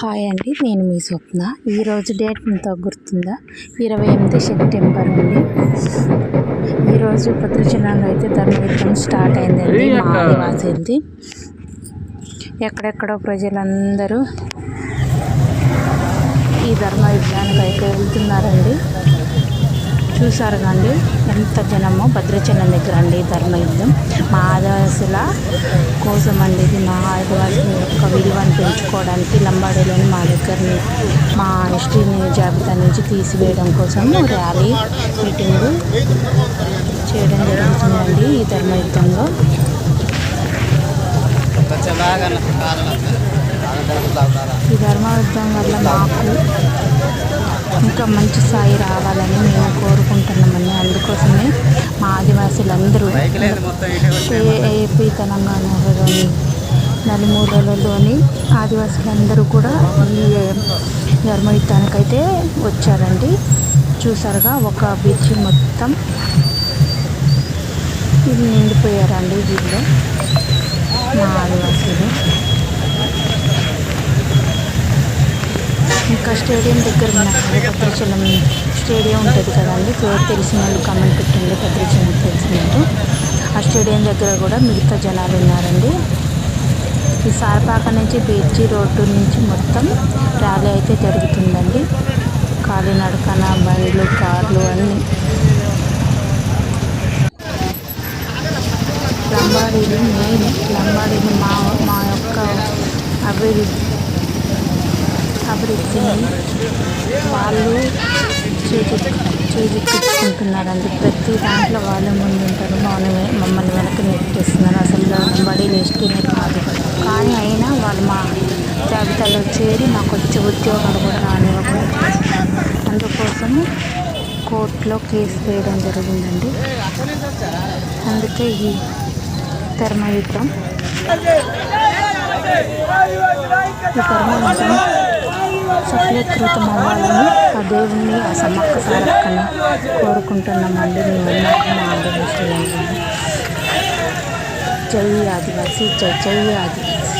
Hi అండి నేను మీ స్వప్న. ఈరోజు డేట్ ఎంతో గుర్తుందా? ఇరవై ఎనిమిది సెప్టెంబర్ అండి. ఈరోజు భద్రాచలంలో అయితే ధర్మయుద్ధం స్టార్ట్ అయిందండి మా ఆదివాసీలది. ఎక్కడెక్కడో ప్రజలందరూ ఈ ధర్మయుద్ధానికి అయితే వెళ్తున్నారండి. చూసారు కండి ఎంత జనమో భద్రాచలం దగ్గర అండి ధర్మయుద్ధం మా ఆదివాసుల కోసం అండి ఇది మా ఆదివాసుల యొక్క విలువను పెంచుకోవడానికి లంబాడీలోని మా దగ్గరని మా హిస్టరీని జాబితా నుంచి తీసివేయడం కోసం ర్యాలీ మీటింగ్ చేయడం జరుగుతుందండి ఈ ధర్మయుద్ధంలో ఈ ధర్మయుద్ధం వల్ల మాకు ఇంకా మంచి స్థాయి రావాలని మేము కోరుకుంటున్నామని అందుకోసమే మా ఆదివాసులందరూ ఏపీ తెలంగాణలోని నలుమూలలలోని ఆదివాసులందరూ కూడా ఈ ధర్మయుద్ధానికైతే వచ్చారండి. చూసారుగా ఒక బీచ్ మొత్తం ఇది నిండిపోయారండి వీళ్ళు మా ఆదివాసులు. స్టేడియం దగ్గర ఉన్నారండి భద్రాచలం స్టేడియం ఉంటుంది కదండి పేరు తెలిసిన వాళ్ళు కమెంట్ పెట్టండి భద్రాచలం తెలిసినట్టు. ఆ స్టేడియం దగ్గర కూడా మిగతా జనాలు ఉన్నారండి. ఈ సారపాక నుంచి బీచ్ రోడ్డు నుంచి మొత్తం ర్యాలీ అయితే జరుగుతుందండి. కాలినడకన బండ్లు కార్లు అన్నీ. లంబాడీలు మెయిన్ లంబాడీలు మా మా యొక్క అభివృద్ధి. అభివృద్ధిని వాళ్ళు చేజి చేజిక్కించుకుంటున్నారండి. ప్రతి దాంట్లో వాళ్ళే ముందుంటారు. మమ్మల్ని మమ్మల్ని వెనక్కి నెట్టేస్తున్నారు. అసలు లంబాడీలు ఎస్టీనే కాదు. కానీ అయినా వాళ్ళు మా జాబితాలో చేరి మాకు వచ్చే ఉద్యోగాలు కూడా రానివ్వకుండా అందుకోసము కోర్టులో కేసు వేయడం జరిగిందండి. అందుకే ఈ ధర్మయుద్ధం. ఈ ధర్మయుద్ధం సఫలీకృతం అవ్వాలని ఆ దేవుణ్ణి ఆ సమ్మక్క సారక్కని కోరుకుంటున్నామండి మేము మా ఆదివాసులందరం జై ఆదివాసి జై జై ఆదివాసి.